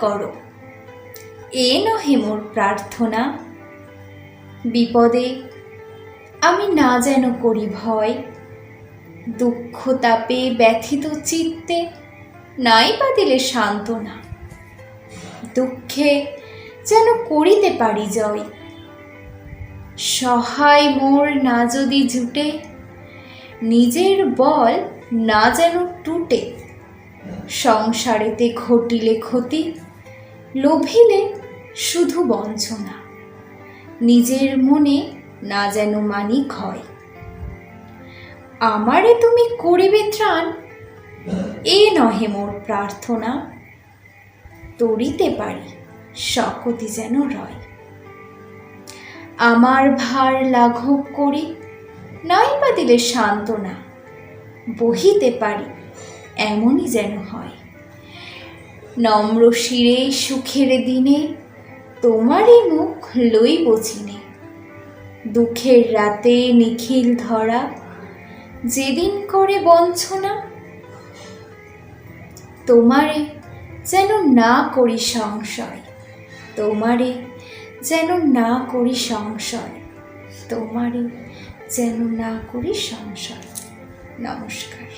করো। এ নহে মোর প্রার্থনা। বিপদে আমি না যেন করি ভয়। দুঃখ তাপে ব্যথিত চিত্তে নাই বা দিলে সান্ত্বনা। দুঃখে যেন করিতে পারি জয়। সহায় মোর না যদি জুটে, নিজের বল না যেন টুটে। সংসারেতে ঘটিলে ক্ষতি লোভিলে শুধু বঞ্চনা। নিজের মনে না যেন মানি ক্ষয় আমারে তুমি করিবে ত্রাণ, এ নহে মোর প্রার্থনা। তরিতে পারি, শকতি যেন রয়। আমার ভার লাঘব করি নাই বা দিলে সান্ত্বনা। বহিতে পারি, এমনই যেন হয়। নম্র শিরে সুখের দিনে তোমারই মুখ লইব চিনে। দুঃখের রাতে নিখিল ধরা, যেদিন করে বঞ্চনা, তোমারে যেন না করি সংশয়, তোমারে যেন না করি সংশয়, তোমারে যেন না করি সংশয়। নমস্কার।